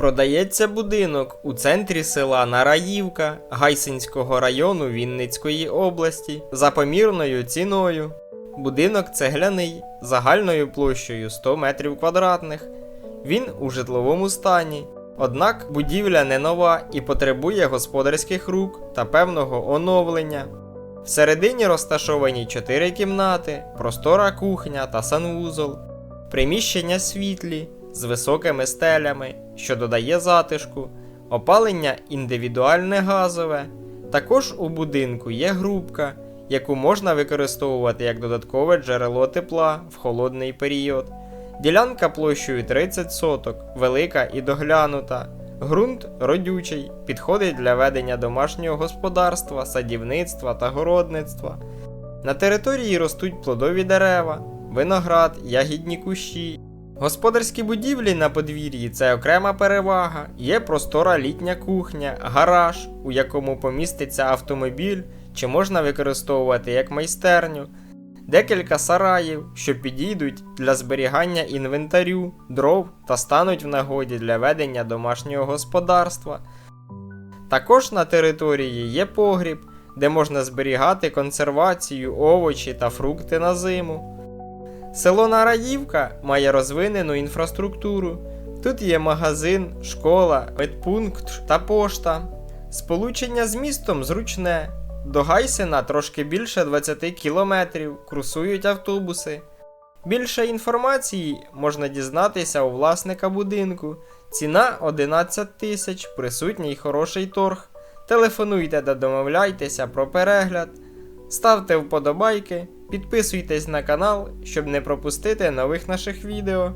Продається будинок у центрі села Нараївка Гайсинського району Вінницької області за помірною ціною. Будинок цегляний загальною площею 100 метрів квадратних. Він у житловому стані. Однак будівля не нова і потребує господарських рук та певного оновлення. Всередині розташовані 4 кімнати, простора кухня та санвузол, приміщення світлі з високими стелями, що додає затишку, опалення індивідуальне газове. Також у будинку є грубка, яку можна використовувати як додаткове джерело тепла в холодний період. Ділянка площею 30 соток, велика і доглянута. Ґрунт родючий, підходить для ведення домашнього господарства, садівництва та городництва. На території ростуть плодові дерева, виноград, ягідні кущі. Господарські будівлі на подвір'ї це окрема перевага. Є простора літня кухня, гараж, у якому поміститься автомобіль, чи можна використовувати як майстерню, декілька сараїв, що підійдуть для зберігання інвентарю, дров та стануть в нагоді для ведення домашнього господарства. Також на території є погріб, де можна зберігати консервацію, овочі та фрукти на зиму. Село Нараївка має розвинену інфраструктуру. Тут є магазин, школа, медпункт та пошта. Сполучення з містом зручне. До Гайсина трошки більше 20 кілометрів, курсують автобуси. Більше інформації можна дізнатися у власника будинку. Ціна 11 тисяч, присутній хороший торг. Телефонуйте та домовляйтеся про перегляд. Ставте вподобайки, підписуйтесь на канал, щоб не пропустити нових наших відео.